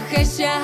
хаща